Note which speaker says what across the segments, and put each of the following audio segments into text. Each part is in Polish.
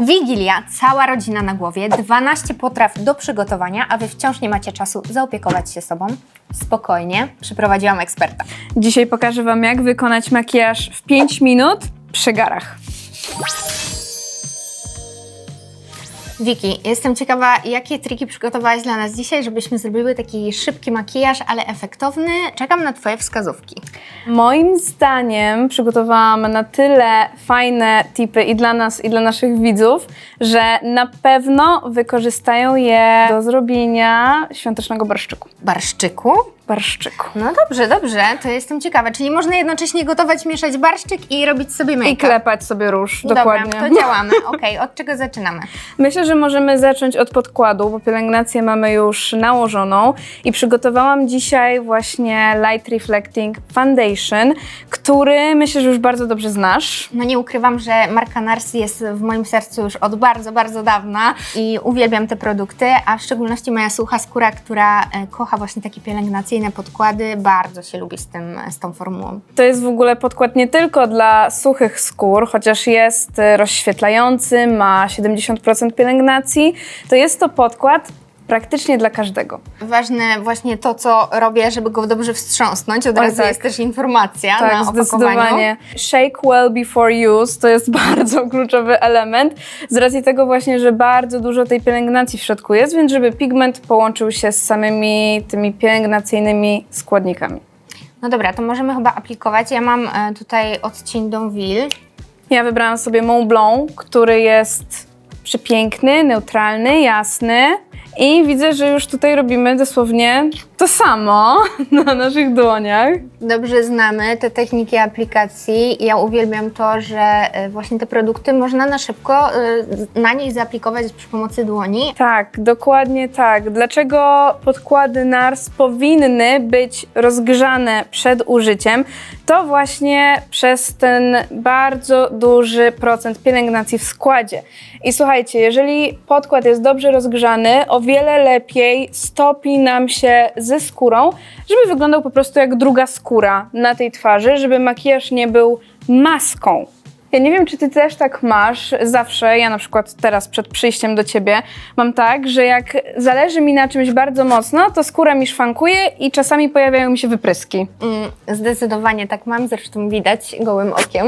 Speaker 1: Wigilia, cała rodzina na głowie, 12 potraw do przygotowania, a Wy wciąż nie macie czasu zaopiekować się sobą. Spokojnie, przyprowadziłam eksperta.
Speaker 2: Dzisiaj pokażę Wam, jak wykonać makijaż w 5 minut przy garach.
Speaker 1: Wiki, jestem ciekawa, jakie triki przygotowałaś dla nas dzisiaj, żebyśmy zrobiły taki szybki makijaż, ale efektowny. Czekam na Twoje wskazówki.
Speaker 2: Moim zdaniem przygotowałam na tyle fajne tipy i dla nas, i dla naszych widzów, że na pewno wykorzystają je do zrobienia świątecznego barszczyku.
Speaker 1: Barszczyku?
Speaker 2: Barszczyku.
Speaker 1: No dobrze, dobrze, to jestem ciekawa. Czyli można jednocześnie gotować, mieszać barszczyk i robić sobie
Speaker 2: I
Speaker 1: make-up.
Speaker 2: klepać sobie róż,
Speaker 1: Dobra,
Speaker 2: dokładnie.
Speaker 1: to działamy. Okej, od czego zaczynamy?
Speaker 2: Myślę, że możemy zacząć od podkładu, bo pielęgnację mamy już nałożoną i przygotowałam dzisiaj właśnie Light Reflecting Foundation, który myślę, że już bardzo dobrze znasz.
Speaker 1: No nie ukrywam, że marka Nars jest w moim sercu już od bardzo, bardzo dawna i uwielbiam te produkty, a w szczególności moja sucha skóra, która e, kocha właśnie takie pielęgnacyjne podkłady, bardzo się lubi z, tym, z tą formułą.
Speaker 2: To jest w ogóle podkład nie tylko dla suchych skór, chociaż jest y, rozświetlający, ma 70% pielęgnacji, to jest to podkład praktycznie dla każdego.
Speaker 1: Ważne właśnie to, co robię, żeby go dobrze wstrząsnąć. Od
Speaker 2: Oj,
Speaker 1: razu
Speaker 2: tak.
Speaker 1: jest też informacja na
Speaker 2: Tak,
Speaker 1: opakowaniu.
Speaker 2: zdecydowanie. Shake well before use to jest bardzo kluczowy element, z racji tego właśnie, że bardzo dużo tej pielęgnacji w środku jest, więc żeby pigment połączył się z samymi tymi pielęgnacyjnymi składnikami.
Speaker 1: No dobra, to możemy chyba aplikować. Ja mam e, tutaj odcień Donville.
Speaker 2: Ja wybrałam sobie Mont Blanc, który jest przepiękny, neutralny, jasny i widzę, że już tutaj robimy dosłownie to samo na naszych dłoniach.
Speaker 1: Dobrze znamy te techniki aplikacji. Ja uwielbiam to, że e, właśnie te produkty można na szybko e, na niej zaaplikować przy pomocy dłoni.
Speaker 2: Tak, dokładnie tak. Dlaczego podkłady NARS powinny być rozgrzane przed użyciem? To właśnie przez ten bardzo duży procent pielęgnacji w składzie. I słuchajcie, jeżeli podkład jest dobrze rozgrzany, o wiele lepiej stopi nam się ze skórą, żeby wyglądał po prostu jak druga skóra na tej twarzy, żeby makijaż nie był maską. Ja nie wiem, czy ty też tak masz zawsze. Ja na przykład teraz przed przyjściem do ciebie mam tak, że jak zależy mi na czymś bardzo mocno, to skóra mi szwankuje i czasami pojawiają mi się wypryski.
Speaker 1: Mm, Zdecydowanie tak mam, zresztą widać gołym okiem.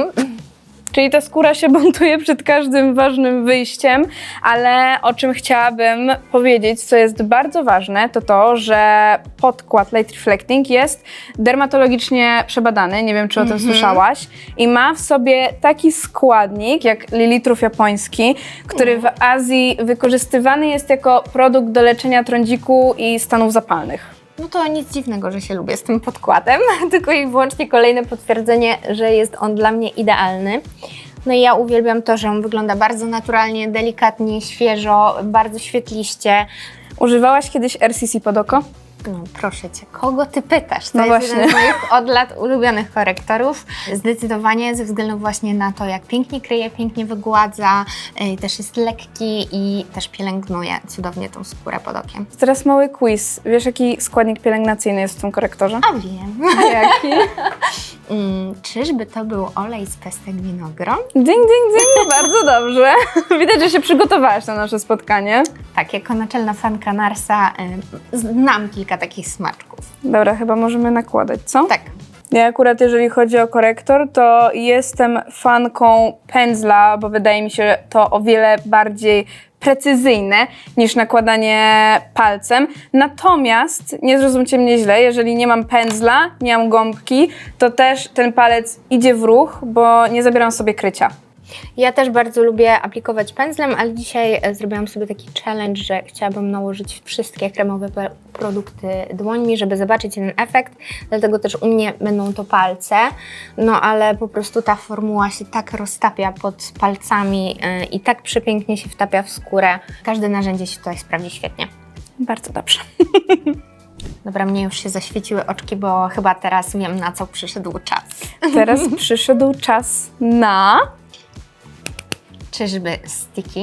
Speaker 2: Czyli ta skóra się buntuje przed każdym ważnym wyjściem, ale o czym chciałabym powiedzieć, co jest bardzo ważne, to to, że podkład Light Reflecting jest dermatologicznie przebadany, nie wiem czy o tym słyszałaś, i ma w sobie taki składnik jak lilitrów japoński, który w Azji wykorzystywany jest jako produkt do leczenia trądziku i stanów zapalnych.
Speaker 1: No to nic dziwnego, że się lubię z tym podkładem, tylko i wyłącznie kolejne potwierdzenie, że jest on dla mnie idealny. No i ja uwielbiam to, że on wygląda bardzo naturalnie, delikatnie, świeżo, bardzo świetliście.
Speaker 2: Używałaś kiedyś RCC pod oko?
Speaker 1: No proszę Cię, kogo Ty pytasz? To
Speaker 2: No
Speaker 1: jest jeden z
Speaker 2: właśnie.
Speaker 1: moich od lat ulubionych korektorów. Zdecydowanie ze względu właśnie na to, jak pięknie kryje, pięknie wygładza, yy, też jest lekki i też pielęgnuje cudownie tą skórę pod okiem.
Speaker 2: Teraz mały quiz. Wiesz jaki składnik pielęgnacyjny jest w tym korektorze?
Speaker 1: A wiem.
Speaker 2: A jaki?
Speaker 1: Mm, czyżby to był olej z pestek winogron?
Speaker 2: Ding, ding, ding, bardzo dobrze. Widać, że się przygotowałaś na nasze spotkanie.
Speaker 1: Tak, jako naczelna fanka Narsa y, znam kilka takich smaczków.
Speaker 2: Dobra, chyba możemy nakładać, co?
Speaker 1: Tak.
Speaker 2: Ja akurat, jeżeli chodzi o korektor, to jestem fanką pędzla, bo wydaje mi się to o wiele bardziej precyzyjne niż nakładanie palcem. Natomiast, nie zrozumcie mnie źle, jeżeli nie mam pędzla, nie mam gąbki, to też ten palec idzie w ruch, bo nie zabieram sobie krycia.
Speaker 1: Ja też bardzo lubię aplikować pędzlem, ale dzisiaj e, zrobiłam sobie taki challenge, że chciałabym nałożyć wszystkie kremowe produkty dłońmi, żeby zobaczyć ten efekt. Dlatego też u mnie będą to palce. No ale po prostu ta formuła się tak roztapia pod palcami e, i tak przepięknie się wtapia w skórę. Każde narzędzie się tutaj sprawdzi świetnie.
Speaker 2: Bardzo dobrze.
Speaker 1: Dobra, mnie już się zaświeciły oczki, bo chyba teraz wiem, na co przyszedł czas.
Speaker 2: Teraz przyszedł czas na
Speaker 1: Czyżby sticky?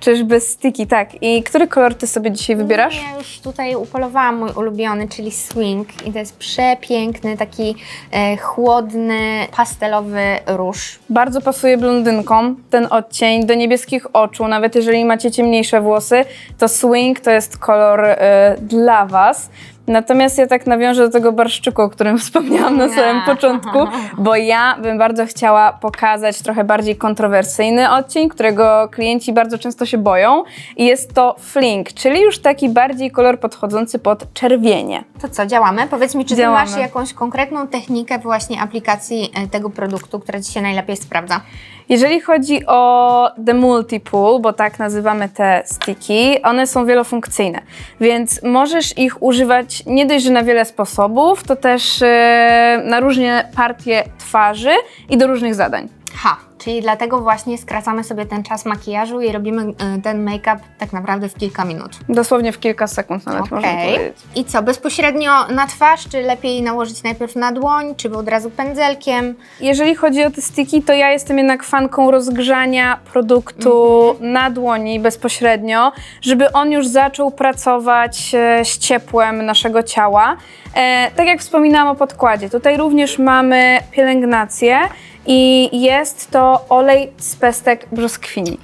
Speaker 2: Czyżby sticky, tak. I który kolor ty sobie dzisiaj wybierasz?
Speaker 1: Ja już tutaj upolowałam mój ulubiony, czyli swing. I to jest przepiękny, taki e, chłodny, pastelowy róż.
Speaker 2: Bardzo pasuje blondynkom ten odcień do niebieskich oczu. Nawet jeżeli macie ciemniejsze włosy, to swing to jest kolor e, dla Was. Natomiast ja tak nawiążę do tego barszczyku, o którym wspomniałam na samym początku, bo ja bym bardzo chciała pokazać trochę bardziej kontrowersyjny odcień, którego klienci bardzo często się boją. I jest to fling, czyli już taki bardziej kolor podchodzący pod czerwienie.
Speaker 1: To co, działamy? Powiedz mi, czy
Speaker 2: Działamy.
Speaker 1: ty masz jakąś konkretną technikę właśnie aplikacji e, tego produktu, która Ci się najlepiej sprawdza?
Speaker 2: Jeżeli chodzi o The Multipool, bo tak nazywamy te sticky, one są wielofunkcyjne, więc możesz ich używać nie dość, że na wiele sposobów, to też e, na różne partie twarzy i do różnych zadań.
Speaker 1: Ha, czyli dlatego właśnie skracamy sobie ten czas makijażu i robimy e, ten make-up tak naprawdę w kilka minut.
Speaker 2: Dosłownie w kilka sekund nawet można
Speaker 1: Okej.
Speaker 2: powiedzieć.
Speaker 1: I co, bezpośrednio na twarz, czy lepiej nałożyć najpierw na dłoń, czy od razu pędzelkiem?
Speaker 2: Jeżeli chodzi o te to ja jestem jednak fanką rozgrzania produktu na dłoni bezpośrednio, żeby on już zaczął pracować e, z ciepłem naszego ciała. E, tak jak wspominałam o podkładzie, tutaj również mamy pielęgnację i jest to olej z pestek brzoskwini.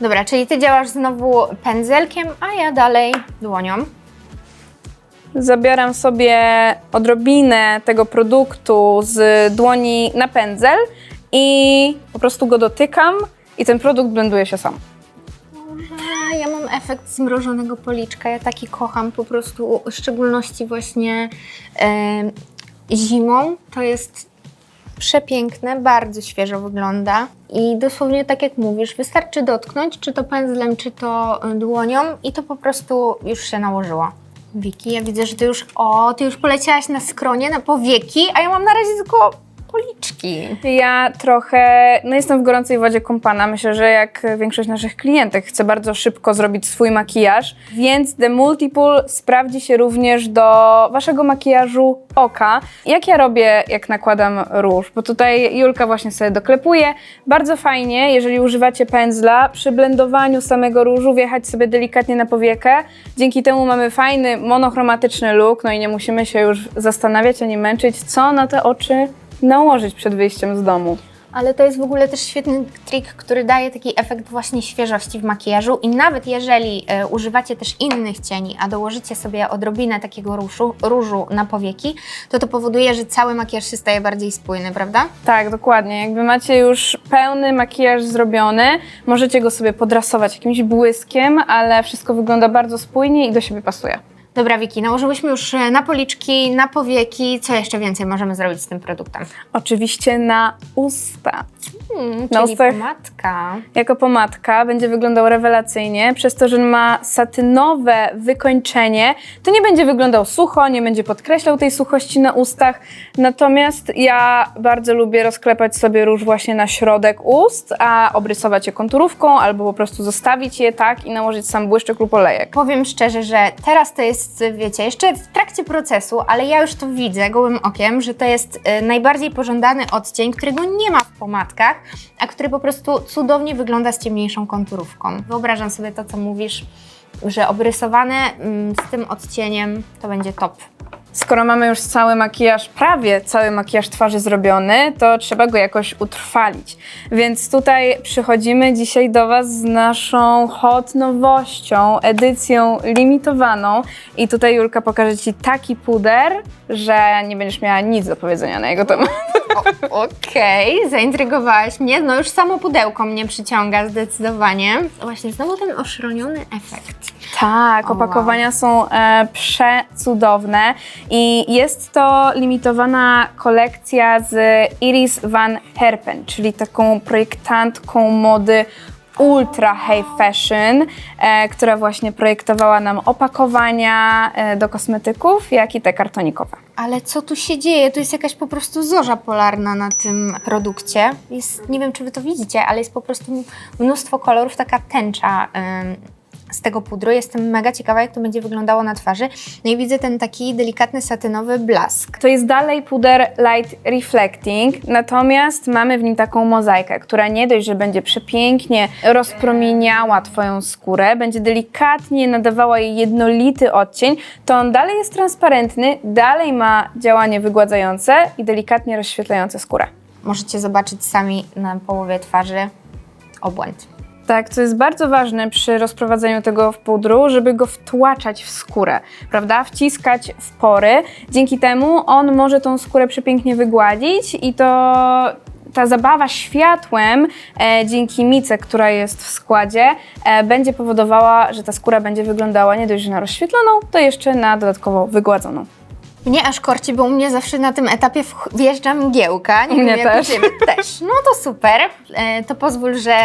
Speaker 1: Dobra, czyli Ty działasz znowu pędzelkiem, a ja dalej dłonią.
Speaker 2: Zabieram sobie odrobinę tego produktu z dłoni na pędzel i po prostu go dotykam i ten produkt blenduje się sam.
Speaker 1: A, ja mam efekt zmrożonego policzka. Ja taki kocham po prostu, w szczególności właśnie zimą. To jest przepiękne, bardzo świeżo wygląda. I dosłownie tak jak mówisz, wystarczy dotknąć, czy to pędzlem, czy to y, dłonią i to po prostu już się nałożyło. Wiki, ja widzę, że ty już, o, ty już poleciałaś na skronie, na powieki, a ja mam na razie tylko policzki.
Speaker 2: Ja trochę, no jestem w gorącej wodzie kąpana. Myślę, że jak większość naszych klientek chcę bardzo szybko zrobić swój makijaż, więc The Multiple sprawdzi się również do waszego makijażu oka. Jak ja robię, jak nakładam róż? Bo tutaj Julka właśnie sobie doklepuje. Bardzo fajnie, jeżeli używacie pędzla, przy blendowaniu samego różu wjechać sobie delikatnie na powiekę. Dzięki temu mamy fajny, monochromatyczny look, no i nie musimy się już zastanawiać ani męczyć, co na te oczy nałożyć przed wyjściem z domu.
Speaker 1: Ale to jest w ogóle też świetny trik, który daje taki efekt właśnie świeżości w makijażu i nawet jeżeli e, używacie też innych cieni, a dołożycie sobie odrobinę takiego różu, różu na powieki, to to powoduje, że cały makijaż się staje bardziej spójny, prawda?
Speaker 2: Tak, dokładnie. Jakby macie już pełny makijaż zrobiony, możecie go sobie podrasować jakimś błyskiem, ale wszystko wygląda bardzo spójnie i do siebie pasuje.
Speaker 1: Dobra, Wiki, nałożyłyśmy już e, na policzki, na powieki. Co jeszcze więcej możemy zrobić z tym produktem?
Speaker 2: Oczywiście na usta.
Speaker 1: Hmm,
Speaker 2: Na
Speaker 1: czyli
Speaker 2: ustach-
Speaker 1: pomadka.
Speaker 2: Jako pomadka będzie wyglądał rewelacyjnie, przez to, że ma satynowe wykończenie, to nie będzie wyglądał sucho, nie będzie podkreślał tej suchości na ustach. Natomiast ja bardzo lubię rozklepać sobie róż właśnie na środek ust, a obrysować je konturówką albo po prostu zostawić je tak i nałożyć sam błyszczyk lub olejek.
Speaker 1: Powiem szczerze, że teraz to jest, wiecie, jeszcze w trakcie procesu, ale ja już to widzę gołym okiem, że to jest e, najbardziej pożądany odcień, którego nie ma w pomadkach, a który po prostu cudownie wygląda z ciemniejszą konturówką. Wyobrażam sobie to, co mówisz, że obrysowane mm, z tym odcieniem to będzie top.
Speaker 2: Skoro mamy już cały makijaż, prawie cały makijaż twarzy zrobiony, to trzeba go jakoś utrwalić. Więc tutaj przychodzimy dzisiaj do Was z naszą hot nowością, edycją limitowaną. I tutaj Julka pokaże Ci taki puder, że nie będziesz miała nic do powiedzenia na jego temat.
Speaker 1: Okej, zaintrygowałaś mnie. No już samo pudełko mnie przyciąga zdecydowanie. Właśnie znowu ten oszroniony efekt.
Speaker 2: Tak,
Speaker 1: O,
Speaker 2: opakowania są e, przecudowne i jest to limitowana kolekcja z Iris Van Herpen, czyli taką projektantką mody ultra high fashion, e, która właśnie projektowała nam opakowania e, do kosmetyków, jak i te kartonikowe.
Speaker 1: Ale co tu się dzieje? To jest jakaś po prostu zorza polarna na tym produkcie. Jest, nie wiem, czy wy to widzicie, ale jest po prostu mnóstwo kolorów, taka tęcza z tego pudru. Jestem mega ciekawa, jak to będzie wyglądało na twarzy. No i widzę ten taki delikatny satynowy blask.
Speaker 2: To jest dalej puder Light Reflecting, natomiast mamy w nim taką mozaikę, która nie dość, że będzie przepięknie rozpromieniała Twoją skórę, będzie delikatnie nadawała jej jednolity odcień, to on dalej jest transparentny, dalej ma działanie wygładzające i delikatnie rozświetlające skórę.
Speaker 1: Możecie zobaczyć sami na połowie twarzy obłęd.
Speaker 2: Tak, co jest bardzo ważne przy rozprowadzeniu tego w pudru, żeby go wtłaczać w skórę, prawda? Wciskać w pory. Dzięki temu on może tą skórę przepięknie wygładzić i to ta zabawa światłem e, dzięki mice, która jest w składzie, e, będzie powodowała, że ta skóra będzie wyglądała nie dość, że na rozświetloną, to jeszcze na dodatkowo wygładzoną.
Speaker 1: Mnie aż korci, bo u mnie zawsze na tym etapie wjeżdża mgiełka. Nie
Speaker 2: U mnie
Speaker 1: wiem,
Speaker 2: też.
Speaker 1: też. No to super. E, to pozwól, że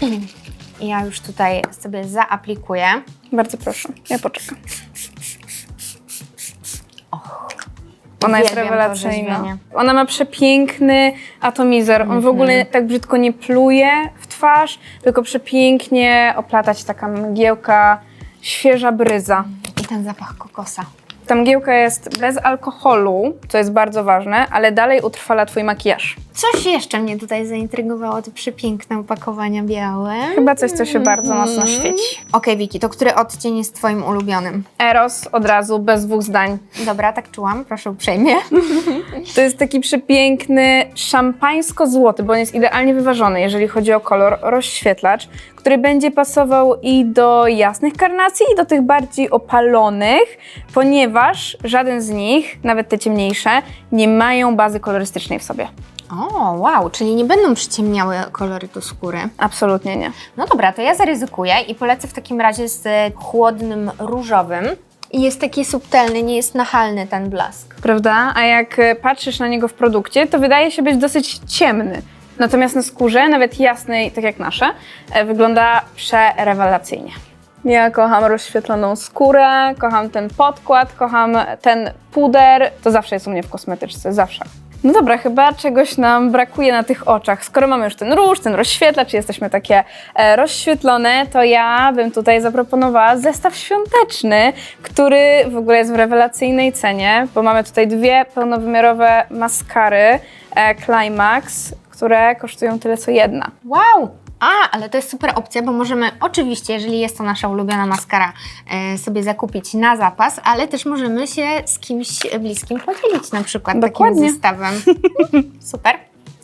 Speaker 1: ja już tutaj sobie zaaplikuję.
Speaker 2: Bardzo proszę, ja poczekam. Ona jest
Speaker 1: Uwielbiam to
Speaker 2: rewelacyjna. Ona ma przepiękny atomizer. On w ogóle tak brzydko nie pluje w twarz, tylko przepięknie oplatać taka mgiełka, świeża bryza.
Speaker 1: I ten zapach kokosa.
Speaker 2: Ta mgiełka jest bez alkoholu, co jest bardzo ważne, ale dalej utrwala twój makijaż.
Speaker 1: Coś jeszcze mnie tutaj zaintrygowało, te przepiękne opakowania białe.
Speaker 2: Chyba coś, co się bardzo mocno
Speaker 1: Mhm.
Speaker 2: świeci.
Speaker 1: Okej, Wiki, to który odcień jest Twoim ulubionym?
Speaker 2: Eros od razu, bez dwóch zdań.
Speaker 1: Dobra, tak czułam, proszę uprzejmie.
Speaker 2: To jest taki przepiękny szampańsko-złoty, bo on jest idealnie wyważony, jeżeli chodzi o kolor rozświetlacz, który będzie pasował i do jasnych karnacji, i do tych bardziej opalonych, ponieważ żaden z nich, nawet te ciemniejsze, nie mają bazy kolorystycznej w sobie.
Speaker 1: O, wow, czyli nie będą przyciemniały kolorytu skóry.
Speaker 2: Absolutnie nie.
Speaker 1: No dobra, to ja zaryzykuję i polecę w takim razie z chłodnym różowym. I jest taki subtelny, nie jest nachalny ten blask.
Speaker 2: Prawda? A jak e, patrzysz na niego w produkcie, to wydaje się być dosyć ciemny. Natomiast na skórze, nawet jasnej, tak jak nasze, e, wygląda przerewelacyjnie. Ja kocham rozświetloną skórę, kocham ten podkład, kocham ten puder. To zawsze jest u mnie w kosmetyczce, zawsze. No dobra, chyba czegoś nam brakuje na tych oczach. Skoro mamy już ten róż, ten rozświetlacz, jesteśmy takie e, rozświetlone, to ja bym tutaj zaproponowała zestaw świąteczny, który w ogóle jest w rewelacyjnej cenie, bo mamy tutaj dwie pełnowymiarowe maskary e, Climax, które kosztują tyle co jedna.
Speaker 1: Wow! A, ale to jest super opcja, bo możemy oczywiście, jeżeli jest to nasza ulubiona maskara, e, sobie zakupić na zapas, ale też możemy się z kimś bliskim podzielić na przykład
Speaker 2: Dokładnie.
Speaker 1: takim zestawem. super.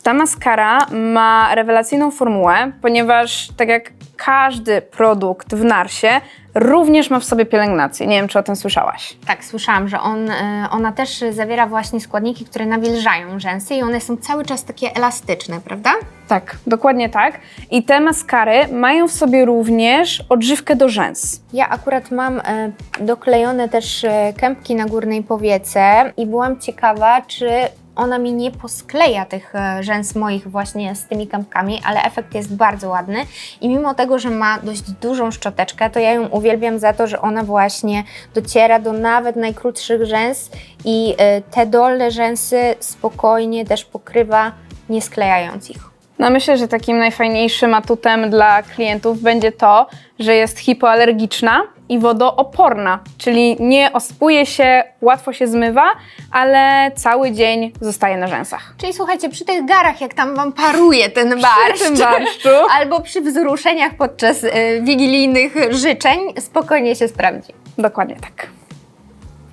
Speaker 2: Ta maskara ma rewelacyjną formułę, ponieważ tak jak każdy produkt w Narsie, również ma w sobie pielęgnację. Nie wiem, czy o tym słyszałaś.
Speaker 1: Tak, słyszałam, że on, e, ona też zawiera właśnie składniki, które nawilżają rzęsy i one są cały czas takie elastyczne, prawda?
Speaker 2: Tak, dokładnie tak. I te maskary mają w sobie również odżywkę do rzęs.
Speaker 1: Ja akurat mam e, doklejone też e, kępki na górnej powiece i byłam ciekawa, czy ona mi nie poskleja tych e, rzęs moich właśnie z tymi kępkami, ale efekt jest bardzo ładny i mimo tego, że ma dość dużą szczoteczkę, to ja ją uwielbiam za to, że ona właśnie dociera do nawet najkrótszych rzęs i e, te dolne rzęsy spokojnie też pokrywa, nie sklejając ich.
Speaker 2: No myślę, że takim najfajniejszym atutem dla klientów będzie to, że jest hipoalergiczna i wodooporna, czyli nie ospuje się, łatwo się zmywa, ale cały dzień zostaje na rzęsach.
Speaker 1: Czyli słuchajcie, przy tych garach, jak tam Wam paruje ten barszcz,
Speaker 2: tym barszczu.
Speaker 1: albo przy wzruszeniach podczas y, wigilijnych życzeń, spokojnie się sprawdzi.
Speaker 2: Dokładnie tak.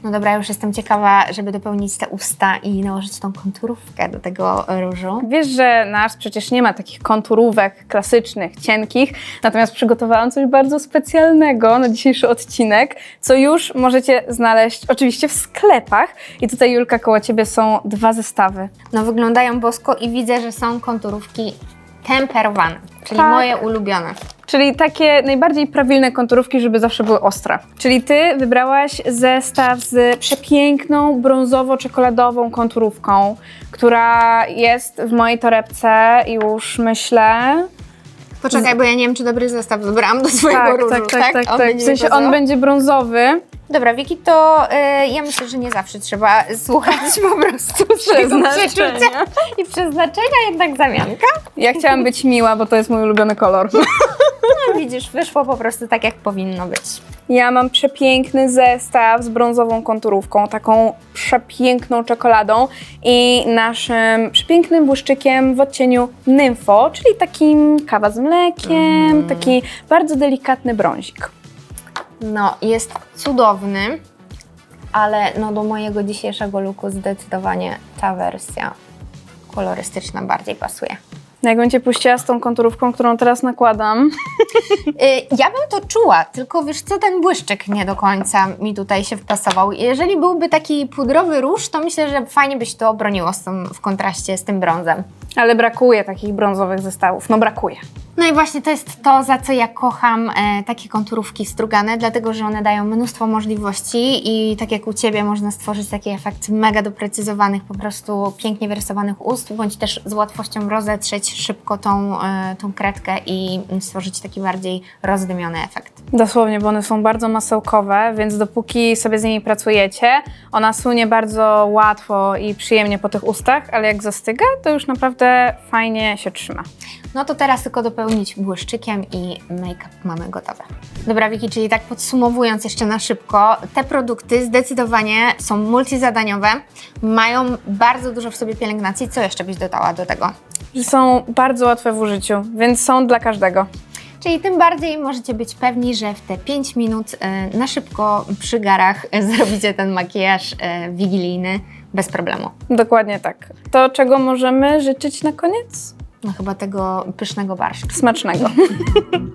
Speaker 1: No dobra, już jestem ciekawa, żeby dopełnić te usta i nałożyć tą konturówkę do tego różu.
Speaker 2: Wiesz, że nasz przecież nie ma takich konturówek klasycznych, cienkich, natomiast przygotowałam coś bardzo specjalnego na dzisiejszy odcinek, co już możecie znaleźć oczywiście w sklepach. I tutaj, Julka, koło Ciebie są dwa zestawy.
Speaker 1: No wyglądają bosko i widzę, że są konturówki temperowane, czyli
Speaker 2: Tak.
Speaker 1: moje ulubione.
Speaker 2: Czyli takie najbardziej prawilne konturówki, żeby zawsze były ostre. Czyli ty wybrałaś zestaw z przepiękną, brązowo-czekoladową konturówką, która jest w mojej torebce już myślę.
Speaker 1: Poczekaj, bo ja nie wiem, czy dobry zestaw wybrałam do swojego
Speaker 2: tak,
Speaker 1: różu,
Speaker 2: tak, tak, tak,
Speaker 1: On
Speaker 2: tak.
Speaker 1: będzie
Speaker 2: W sensie on będzie brązowy.
Speaker 1: Dobra, Wiki, to y, ja myślę, że nie zawsze trzeba słuchać po prostu swojego przeczucia i przeznaczenia, jednak zamianka.
Speaker 2: Ja chciałam być miła, bo to jest mój ulubiony kolor.
Speaker 1: No widzisz, wyszło po prostu tak, jak powinno być.
Speaker 2: Ja mam przepiękny zestaw z brązową konturówką, taką przepiękną czekoladą i naszym przepięknym błyszczykiem w odcieniu nymfo, czyli takim kawa z mlekiem, taki bardzo delikatny brązik.
Speaker 1: No, jest cudowny, ale no do mojego dzisiejszego looku zdecydowanie ta wersja kolorystyczna bardziej pasuje.
Speaker 2: Jak będzie puściła z tą konturówką, którą teraz nakładam,
Speaker 1: Y, Ja bym to czuła, tylko wiesz co, ten błyszczyk nie do końca mi tutaj się wpasował. Jeżeli byłby taki pudrowy róż, to myślę, że fajnie by się to obroniło z tym, w kontraście z tym brązem.
Speaker 2: ale brakuje takich brązowych zestawów, no brakuje.
Speaker 1: No i właśnie to jest to, za co ja kocham e, takie konturówki strugane, dlatego że one dają mnóstwo możliwości i tak jak u Ciebie można stworzyć taki efekt mega doprecyzowanych, po prostu pięknie wyrysowanych ust, bądź też z łatwością rozetrzeć szybko tą, e, tą kredkę i stworzyć taki bardziej rozdymiony efekt.
Speaker 2: Dosłownie, bo one są bardzo masełkowe, więc dopóki sobie z nimi pracujecie, ona sunie bardzo łatwo i przyjemnie po tych ustach, ale jak zastyga, to już naprawdę fajnie się trzyma.
Speaker 1: No to teraz tylko dopełnić błyszczykiem i make-up mamy gotowe. Dobra Wiki, czyli tak podsumowując jeszcze na szybko, te produkty zdecydowanie są multizadaniowe, mają bardzo dużo w sobie pielęgnacji. Co jeszcze byś dodała do tego?
Speaker 2: Że są bardzo łatwe w użyciu, więc są dla każdego.
Speaker 1: Czyli tym bardziej możecie być pewni, że w te 5 minut e, na szybko przy garach e, zrobicie ten makijaż e, wigilijny bez problemu.
Speaker 2: Dokładnie tak. To, czego możemy życzyć na koniec?
Speaker 1: No chyba tego pysznego barszczu.
Speaker 2: Smacznego.